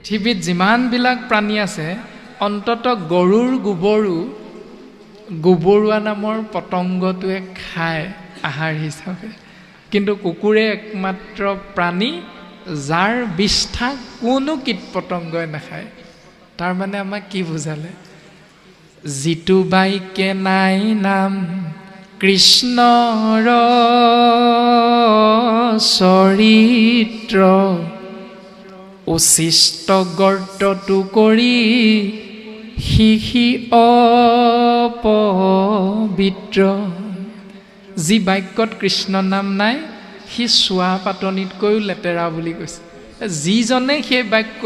পৃথিৱীত যিমানবিলাক প্ৰাণী আছে অন্তত গৰুৰ গোবৰো গোবৰুৱা নামৰ পতংগটোৱে খায় আহাৰ হিচাপে। কিন্তু কুকুৰে একমাত্ৰ প্ৰাণী যাৰ বিষ্ঠা কোনো কীট পতংগই নাখায়। তাৰমানে আমাক কি বুজালে? যিটো বাইকে নাই নাম কৃষ্ণৰ চৰিত্ৰ। উচিষ্ট গৰ্তটো কৰি শিশি অপবিত্ৰ। যি বাক্যত কৃষ্ণ নাম নাই সি চোৱা পাতনিতকৈও লেতেৰা বুলি কৈছে। যিজনে সেই বাক্য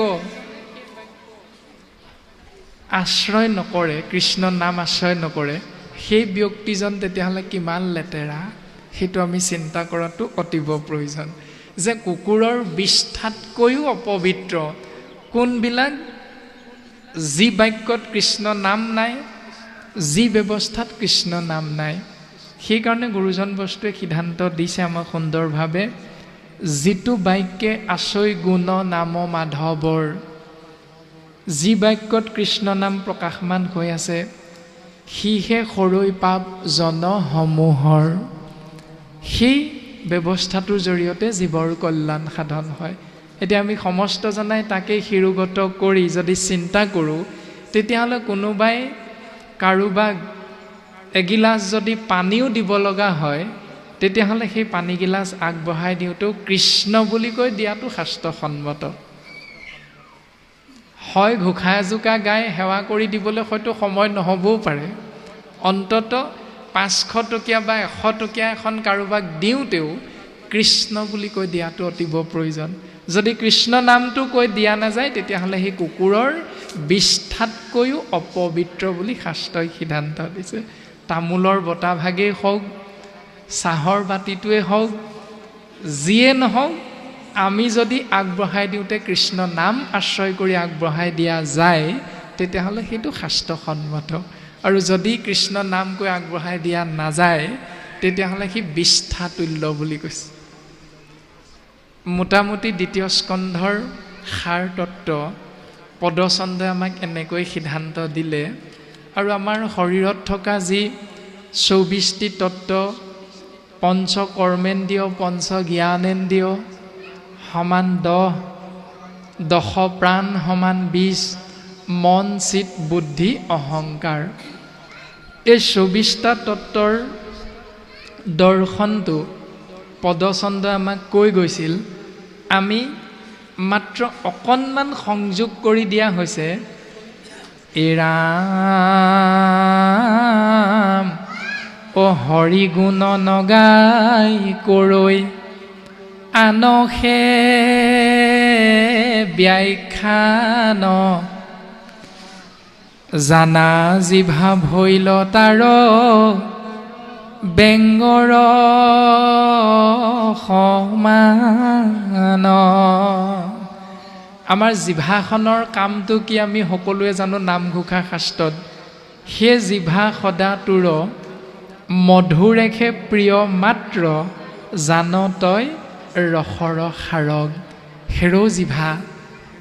আশ্ৰয় নকৰে কৃষ্ণ নাম আশ্ৰয় নকৰে সেই ব্যক্তিজন তেতিয়াহ'লে কিমান লেতেৰা সেইটো আমি চিন্তা কৰাটো অতীৱ প্ৰয়োজন। যে কুকুৰৰ বিষ্ঠাতকৈও অপবিত্ৰ। কোনবিলাক? যি বাক্যত কৃষ্ণ নাম নাই যি ব্যৱস্থাত কৃষ্ণ নাম নাই। সেইকাৰণে গুৰুজন বস্তুৱে সিদ্ধান্ত দিছে আমাক সুন্দৰভাৱে যিটো বাক্যে আচৈ গুণ নাম মাধৱৰ যি বাক্যত কৃষ্ণ নাম প্ৰকাশমান হৈ আছে সিহে সৰৈ পাপ জনসমূহৰ। সেই ব্যৱস্থাটোৰ জৰিয়তে জীৱৰ কল্যাণ সাধন হয়। এতিয়া আমি সমস্তজনাই তাকেই শিৰোগত কৰি যদি চিন্তা কৰোঁ তেতিয়াহ'লে কোনোবাই কাৰোবাক এগিলাচ যদি পানীও দিব লগা হয় তেতিয়াহ'লে সেই পানীগিলাচ আগবঢ়াই দিওঁতেও কৃষ্ণ বুলি কৈ দিয়াটো শাস্ত্ৰসন্মত। হয় ঘোষা এজোকা গাই সেৱা কৰি দিবলৈ হয়তো সময় নহ'বও পাৰে। অন্তত পাঁচশ টকীয়া বা এশ টকীয়া এখন কাৰোবাক দিওঁতেও কৃষ্ণ বুলি কৈ দিয়াটো অতীৱ প্ৰয়োজন। যদি কৃষ্ণ নামটো কৈ দিয়া নাযায় তেতিয়াহ'লে সেই কুকুৰৰ বিষ্ঠাতকৈও অপবিত্ৰ বুলি শাস্ত্ৰই সিদ্ধান্ত দিছে। তামোলৰ বতাভাগেই হওক চাহৰ বাতিটোৱে হওক যিয়ে নহওক আমি যদি আগবঢ়াই দিওঁতে কৃষ্ণ নাম আশ্ৰয় কৰি আগবঢ়াই দিয়া যায় তেতিয়াহ'লে সেইটো শাস্ত্ৰসন্মত আৰু যদি কৃষ্ণ নাম কৈ আগবঢ়াই দিয়া নাযায় তেতিয়াহ'লে সি বিষ্ঠাতুল্য বুলি কৈছে। মোটামুটি দ্বিতীয় স্কন্ধৰ সাৰ তত্ত্ব পদচন্দই আমাক এনেকৈ সিদ্ধান্ত দিলে। আৰু আমাৰ শৰীৰত থকা যি চৌবিছটি তত্ত্ব পঞ্চ কৰ্মেন্দ্ৰিয় পঞ্চ জ্ঞানেন্দ্ৰিয় সমান দহ দশ প্ৰাণ সমান বিছ মন চিত বুদ্ধি অহংকাৰ। এই চৌবিছটা তত্ত্বৰ দৰ্শনটো পদচন্দই আমাক কৈ গৈছিল আমি মাত্ৰ অকণমান সংযোগ কৰি দিয়া হৈছে এৰাম অ হৰি গুণ নগাই কৰৈ আনসে ব্যাখ্যান জানা জিভা ভৈল তাৰ বেংগৰ সমান। আমাৰ জিভাখনৰ কামটো কি আমি সকলোৱে জানো? নামঘোষা শাস্ত্ৰত। সেই জিভা সদাটোৰ মধুৰেখে প্ৰিয় মাত্ৰ, জান তই ৰসৰ সাৰক হেৰৌ জিভা,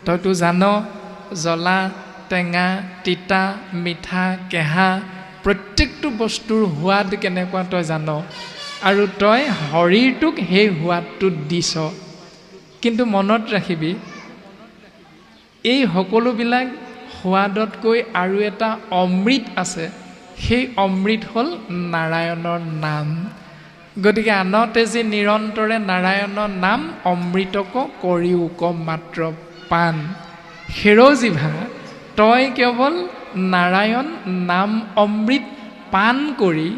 তইতো জান, জ্বলা টেঙা তিতা মিঠা কেঁহা প্ৰত্যেকটো বস্তুৰ সোৱাদ কেনেকুৱা তই জান। আৰু তই শৰীৰটোক সেই সোৱাদটোত দিছ। কিন্তু মনত ৰাখিবি এই সকলোবিলাক সোৱাদতকৈ আৰু এটা অমৃত আছে। সেই অমৃত হ'ল নাৰায়ণৰ নাম। গতিকে আনতে যি নিৰন্তৰে নাৰায়ণৰ নাম অমৃতক কৰিও ক মাত্ৰ পাণ। সেৰজিভা তই কেৱল নাৰায়ণ নাম অমৃত পাণ কৰি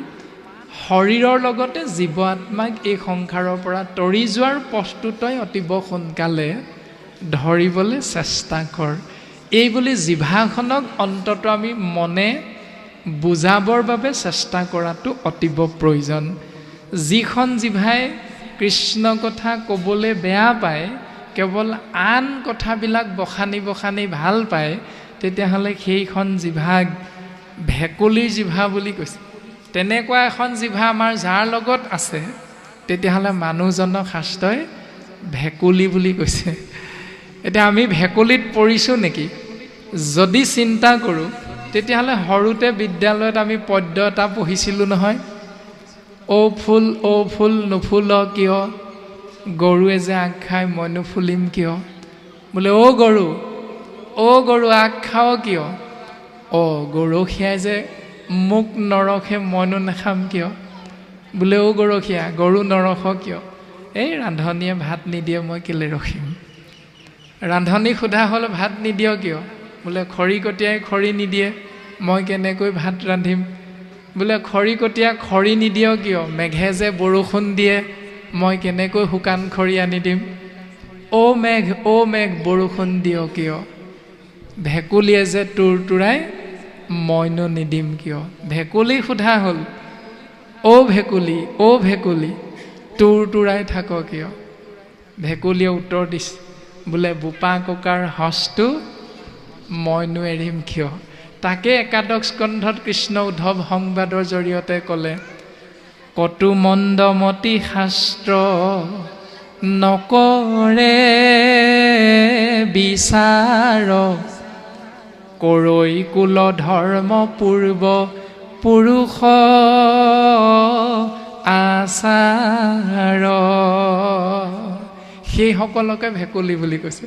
শৰীৰৰ লগতে জীৱ আত্মাক এই সংসাৰৰ পৰা তৰি যোৱাৰ পথটো তই অতীৱ সোনকালে ধৰিবলৈ চেষ্টা কৰ। এই বুলি জিভাখনক অন্তত আমি মনে বুজাবৰ বাবে চেষ্টা কৰাটো অতীৱ প্ৰয়োজন। যিখন জিভাই কৃষ্ণ কথা ক'বলৈ বেয়া পায় কেৱল আন কথাবিলাক বখানি বখানি ভাল পায় তেতিয়াহ'লে সেইখন জিভাক ভেকুলীৰ জিভা বুলি কৈছে। তেনেকুৱা এখন জিভা আমাৰ যাৰ লগত আছে তেতিয়াহ'লে মানুহজনক শাস্ত্ৰই ভেকুলী বুলি কৈছে। এতিয়া আমি ভেকুলীত পৰিছোঁ নেকি? যদি চিন্তা কৰোঁ তেতিয়াহ'লে সৰুতে বিদ্যালয়ত আমি পদ্য এটা পঢ়িছিলোঁ নহয়। ঔ ফুল ঔ ফুল নুফুল কিয়? গৰুৱে যে আগ খাই মই নুফুলিম কিয়? বোলে অ' গৰু অ' গৰু আগ খাওঁ কিয়? অ' গৰখীয়াই যে মোক নৰখে মইনো নাখাম কিয়? বোলে অ' গৰখীয়া গৰু নৰখ কিয়? এই ৰান্ধনীয়ে ভাত নিদিয়ে মই কেলৈ ৰখিম? ৰান্ধনীক সোধা হ'ল ভাত নিদিয় কিয়? বোলে খৰি কটীয়াই খৰি নিদিয়ে মই কেনেকৈ ভাত ৰান্ধিম? বোলে খৰি কটীয়া খৰি নিদিয় কিয়? মেঘে যে বৰষুণ দিয়ে মই কেনেকৈ শুকান খৰি আনি দিম? অ' মেঘ অ' মেঘ বৰষুণ দিয় কিয়? ভেকুলীয়ে যে তোৰ তোৰাই মইনো নিদিম কিয়? ভেকুলী সোধা হ'ল অ' ভেকুলী অ' ভেকুলী তোৰ তোৰাই থাক কিয়? ভেকুলীয়ে উত্তৰ দিছে বোলে বোপা ককাৰ হস্তটো মইনো এৰিম কিয়? তাকে একাদশ স্কন্ধত কৃষ্ণ উদ্ধৱ সংবাদৰ জৰিয়তে ক'লে কটু মন্দমতি শাস্ত্ৰ নকৰে বিচাৰ কৰৈ কুল ধৰ্ম পূৰ্ব পুৰুষ আচাৰ। সেইসকলকে ভেকুলী বুলি কৈছে।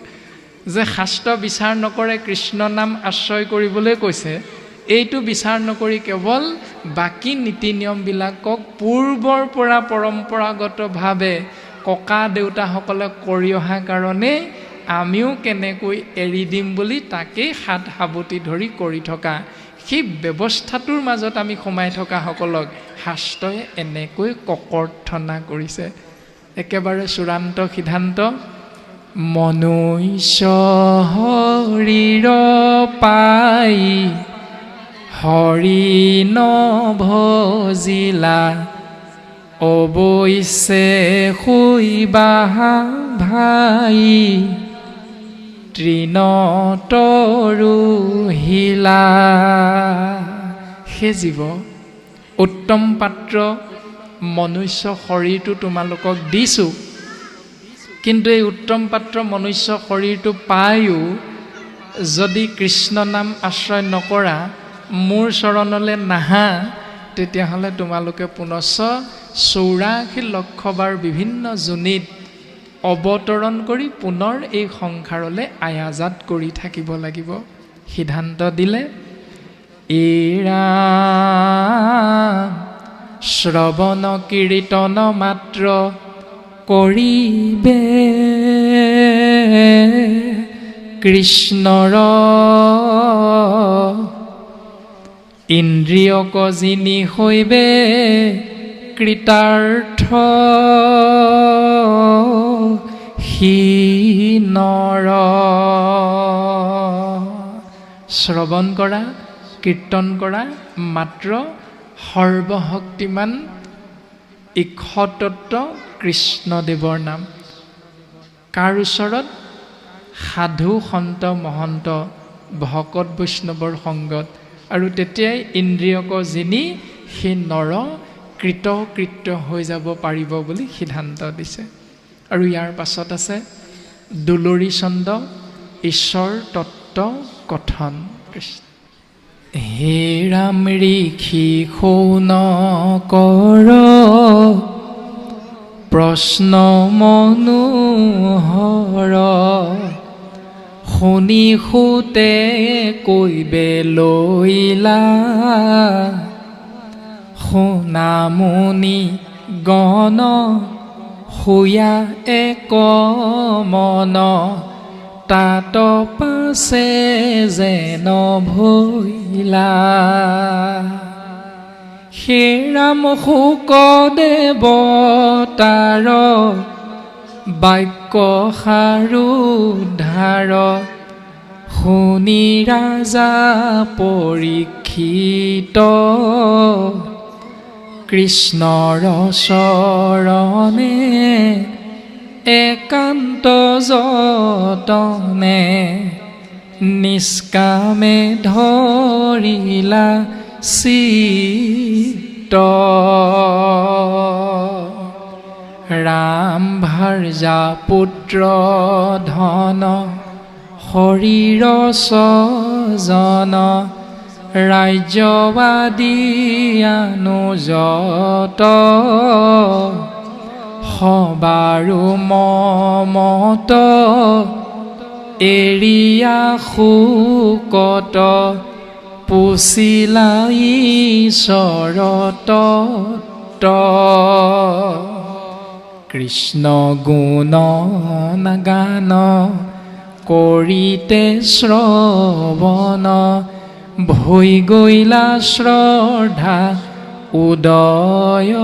যে শাস্ত্ৰ বিচাৰ নকৰে কৃষ্ণ নাম আশ্ৰয় কৰিবলৈ কৈছে, এইটো বিচাৰ নকৰি কেৱল বাকী নীতি নিয়মবিলাকক পূৰ্বৰ পৰা পৰম্পৰাগতভাৱে ককা দেউতাসকলে কৰি অহা কাৰণে আমিও কেনেকৈ এৰি দিম বুলি তাকেই হাত সাৱটি ধৰি কৰি থকা সেই ব্যৱস্থাটোৰ মাজত আমি সোমাই থকাসকলক শাস্ত্ৰই এনেকৈ ককৰ্থনা কৰিছে। একেবাৰে চূড়ান্ত সিদ্ধান্ত মনুষ্য শৰীৰ পাই হৰি নভজিলা অৱশ্যে শুইবা ভাই। তৃণতৰুহিলা সেই জীৱ উত্তম পাত্ৰ মনুষ্য শৰীৰটো তোমালোকক দিছোঁ। কিন্তু এই উত্তম পাত্ৰ মনুষ্য শৰীৰটো পায়ো যদি কৃষ্ণ নাম আশ্ৰয় নকৰা মোৰ চৰণলৈ নাহা তেতিয়াহ'লে তোমালোকে পুনশ্চ চৌৰাশী লক্ষবাৰ বিভিন্ন যোনিত অৱতৰণ কৰি পুনৰ এই সংসাৰলৈ আয়াজাত কৰি থাকিব লাগিব। সিদ্ধান্ত দিলে এৰা শ্ৰৱণ কীৰ্তন মাত্ৰ কৰিবে। কৃষ্ণৰ ইন্দ্ৰিয়ক যিনি হৈবে কৃতাৰ্থ। শ্ৰৱণ কৰা কীৰ্তন কৰা মাত্ৰ সৰ্বশক্তিমান ঈক্ষতত্ব কৃষ্ণদেৱৰ নাম। কাৰ ওচৰত সাধু সন্ত মহন্ত ভকত বৈষ্ণৱৰ সংগত আৰু তেতিয়াই ইন্দ্ৰিয়ক যিনি সেই নৰ কৃতকৃত্য হৈ যাব পাৰিব বুলি সিদ্ধান্ত দিছে। আৰু ইয়াৰ পাছত আছে দুলৰী চন্দ, ঈশ্বৰ তত্ত্ব, কথন। হে ৰাম ঋষি সৌন কৰ। প্ৰশ্ন মনোহৰ। শুনি সুতে কৈবে লৈলা শুনামুনি গণ শুয়া এক মন তাত পাছে যেন ভৈলা শ্ৰীৰাম শুকদেৱ তাৰ বাক্য সাৰোধাৰ শুনি ৰাজা পৰীক্ষিত কৃষ্ণৰ চৰণে একান্ত যতনে নিষ্কামে ধৰিলা চিত ৰাম ভাৰ্যা পুত্ৰ ধন শৰীৰ স্বজন ৰাজ্যবাদী অনুজত সবাৰো মমত এৰিয়া শোকত পুচিলা ঈশ্বৰত কৃষ্ণ গুণ গান কৰিতে শ্ৰৱণ ভৈ গৈলা শ্ৰদ্ধা উদয়।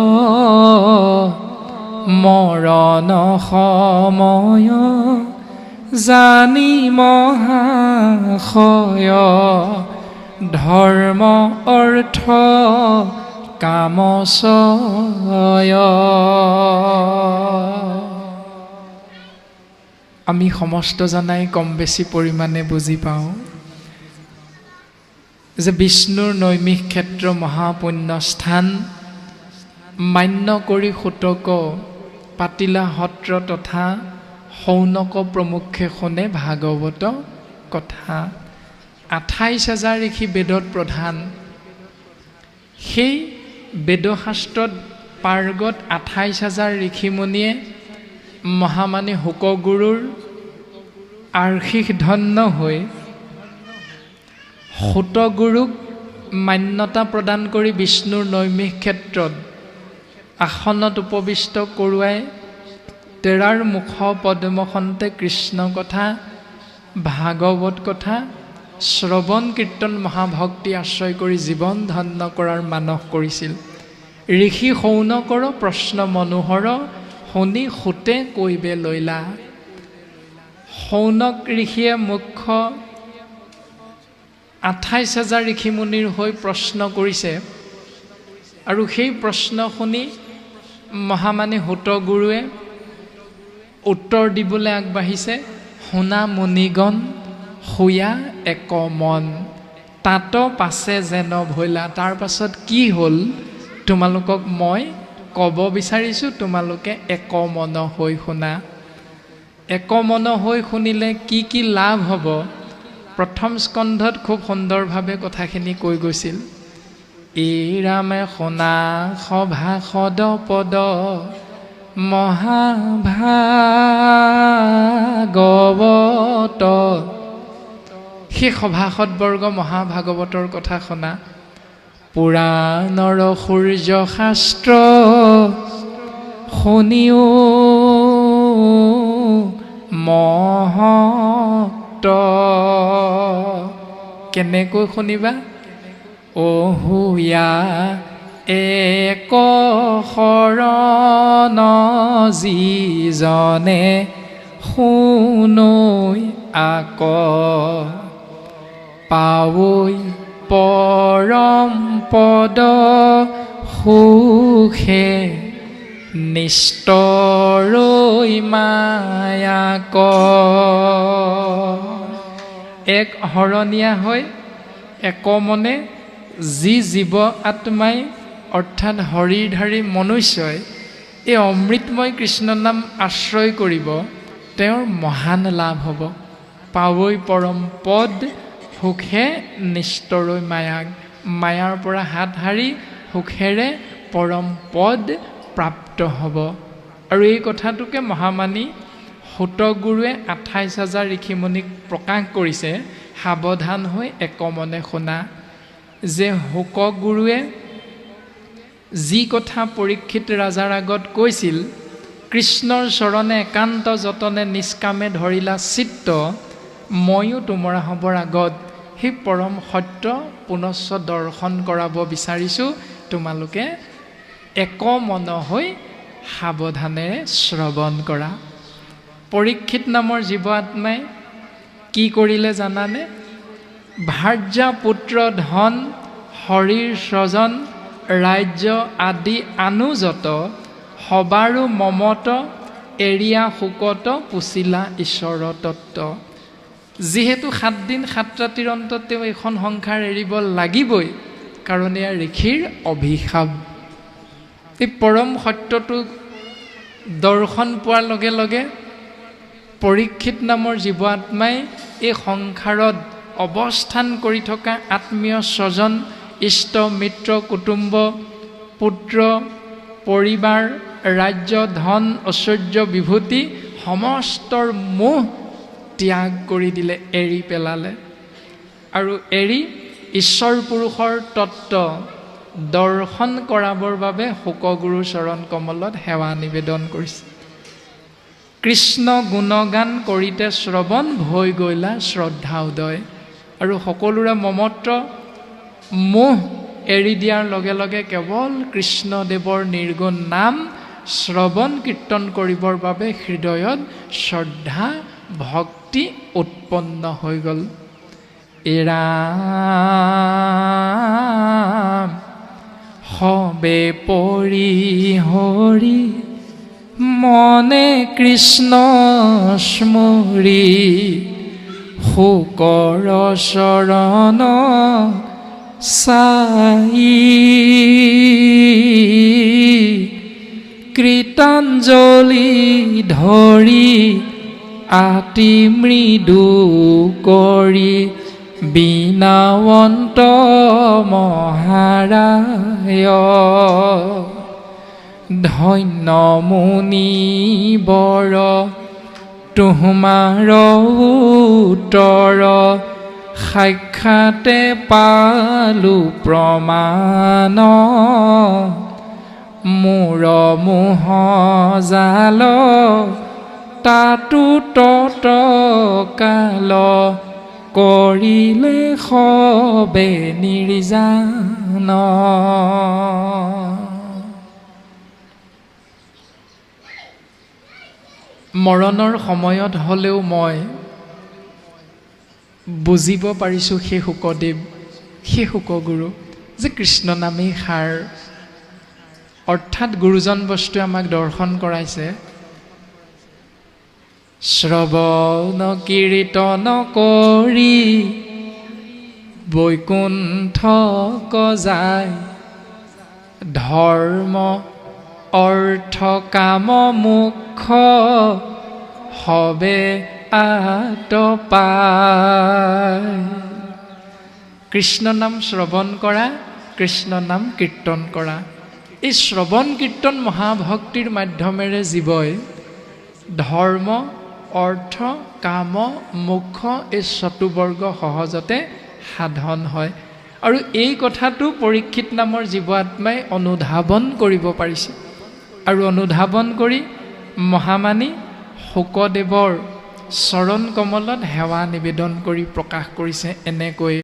মৰণ সময় জানি মহাশয়। ধৰ্ম অৰ্থ কামচয়। আমি সমস্ত জনাই কম বেছি পৰিমাণে বুজি পাওঁ। যে বিষ্ণুৰ নৈমিষ ক্ষেত্ৰ মহাপুণ্য স্থান মান্য কৰি সুতক পাতিলা সত্ৰ তথা সৌনক প্ৰমুখে শুনে ভাগৱত কথা। আঠাইছ হাজাৰ ঋষি বেদত প্ৰধান। সেই বেদশাস্ত্ৰত পাৰ্গত আঠাইছ হাজাৰ ঋষিমুনিয়ে মহামানী শোকগুৰুৰ আৰ্শিস ধন্য হৈ সুতগুৰুক মান্যতা প্ৰদান কৰি বিষ্ণুৰ নৈমিষ ক্ষেত্ৰত আসনত উপবিষ্ট কৰোৱাই তেৰাৰ মুখ পদ্মখন্তে কৃষ্ণ কথা ভাগৱত কথা শ্ৰৱণ কীৰ্তন মহাভক্তি আশ্ৰয় কৰি জীৱন ধন্য কৰাৰ মানস কৰিছিল। ঋষি সৌনকৰ প্ৰশ্ন মনোহৰ শুনি সুতে কৈবে লৈলা সৌনক ঋষিয়ে মুখ্য আঠাইছ হাজাৰ ঋষিমুনিৰ হৈ প্ৰশ্ন কৰিছে আৰু সেই প্ৰশ্ন শুনি মহামানী গুৰুৱে উত্তৰ দিবলৈ আগবাঢ়িছে শুনা মুনিগণ শুয়া এক মন। তাত পাছে যেন ভৈলা। তাৰ পাছত কি হ'ল? তোমালোকক মই ক'ব বিচাৰিছোঁ তোমালোকে এক মন হৈ শুনা। এক মন হৈ শুনিলে কি কি লাভ হ'ব? প্ৰথম স্কন্ধত খুব সুন্দৰভাৱে কথাখিনি কৈ গৈছিল। এই ৰামে শুনা সভাসদ পদ মহাভাগৱত। সেই সভাসদবৰ্গ মহাভাগৱতৰ কথা শুনা। পুৰাণৰ সূৰ্য শাস্ত্ৰ, শুনিও মহত কেনেকৈ শুনিবা? অহুয়া এক শৰণ যিজনে শুনৈ আক। পাৱৈ পৰম পদ সুখে নিষ্টৰৈ মায়াক। এক শৰণীয়া হৈ একমনে যি জীৱ আত্মাই অৰ্থাৎ হৰিধাৰী মনুষ্যই এই অমৃতময় কৃষ্ণ নাম আশ্ৰয় কৰিব তেওঁৰ মহান লাভ হ'ব। পাৱৈ পৰম পদ সুখে নিষ্টৰৈ মায়াক। মায়াৰ পৰা হাত সাৰি সুখেৰে পৰম পদ প্ৰাপ্ত হ'ব। আৰু এই কথাটোকে মহামানী সুতগুৰুৱে আঠাইছ হাজাৰ ঋষিমুনিক প্ৰকাশ কৰিছে সাৱধান হৈ একমনে শুনা যে শোকগুৰুৱে যি কথা পৰীক্ষিত ৰাজাৰ আগত কৈছিল কৃষ্ণৰ চৰণে একান্ত যতনে নিষ্কামে ধৰিলা চিত্ৰ ময়ো তোমাৰ হ'বৰ আগত সেই পৰম সত্য পুনশ্চ দৰ্শন কৰাব বিচাৰিছোঁ। তোমালোকে একমন হৈ সাৱধানেৰে শ্ৰৱণ কৰা। পৰীক্ষিত নামৰ জীৱ আত্মাই কি কৰিলে জানানে? ভাৰ্যা পুত্ৰ ধন শৰীৰ স্বজন ৰাজ্য আদি আনুজত সবাৰো মমত এৰিয়া শোকত পুচিলা ঈশ্বৰ তত্ত্ব যিহেতু সাতদিন সাত ৰাতিৰ অন্তত তেওঁ এইখন সংসাৰ এৰিব লাগিবই কাৰণ এয়া ঋষিৰ অভিশাপ। এই পৰম সত্যটো দৰ্শন পোৱাৰ লগে লগে পৰীক্ষিত নামৰ জীৱ আত্মাই এই সংসাৰত অৱস্থান কৰি থকা আত্মীয় স্বজন ইষ্ট মিত্ৰ কুটুম্ব পুত্ৰ পৰিবাৰ ৰাজ্য ধন ঐশ্বৰ্য বিভূতি সমস্তৰ মোহ ত্যাগ কৰি দিলে এৰি পেলালে। আৰু এৰি ঈশ্বৰ পুৰুষৰ তত্ত্ব দৰ্শন কৰাবৰ বাবে শোকগুৰু চৰণ কমলত সেৱা নিবেদন কৰিছে। কৃষ্ণ গুণগান কৰিতে শ্ৰৱণ ভৈ গৈলা শ্ৰদ্ধা উদয়। আৰু সকলোৰে মমত্ৰ মোহ এৰি দিয়াৰ লগে লগে কেৱল কৃষ্ণদেৱৰ নিৰ্গুণ নাম শ্ৰৱণ কীৰ্তন কৰিবৰ বাবে হৃদয়ত শ্ৰদ্ধা, ভক্তি উৎপন্ন হৈ গ'ল। এৰা সবে পৰি হৰি মনে কৃষ্ণ স্মৰি শোকৰ চৰণ চাই কৃতাঞ্জলি ধৰি আতি মৃদু কৰি বিনাৱন্ত মহাৰায় ধন্য মুনি বৰ তোমাৰ উত্তৰ সাক্ষাতে পালো প্ৰমাণ। মোৰ মোহ জাল তাতো তত কাল কৰিলে সবে নিৰ্জান। মৰণৰ সময়ত হ'লেও মই বুজিব পাৰিছোঁ সেই শুকদেৱ সেই শুকগুৰু যে কৃষ্ণ নামেই সাৰ। অৰ্থাৎ গুৰুজন বস্তুৱে আমাক দৰ্শন কৰাইছে। শ্ৰৱণ কীৰ্তন কৰি বৈকুণ্ঠ যায় ধৰ্ম অৰ্থ কাম মুখ সবে আত কৃষ্ণ নাম শ্ৰৱণ কৰা কৃষ্ণ নাম কীৰ্তন কৰা। এই শ্ৰৱণ কীৰ্তন মহাভক্তিৰ মাধ্যমেৰে জীৱই ধৰ্ম অৰ্থ কাম মুখ এই চতুবৰ্গ সহজতে সাধন হয়। আৰু এই কথাটো পৰীক্ষিত নামৰ জীৱ আত্মাই অনুধাৱন কৰিব পাৰিছে। আৰু অনুধাৱন কৰি মহামানী শোকদেৱৰ চৰণ কমলত সেৱা নিবেদন কৰি প্ৰকাশ কৰিছে এনেকৈ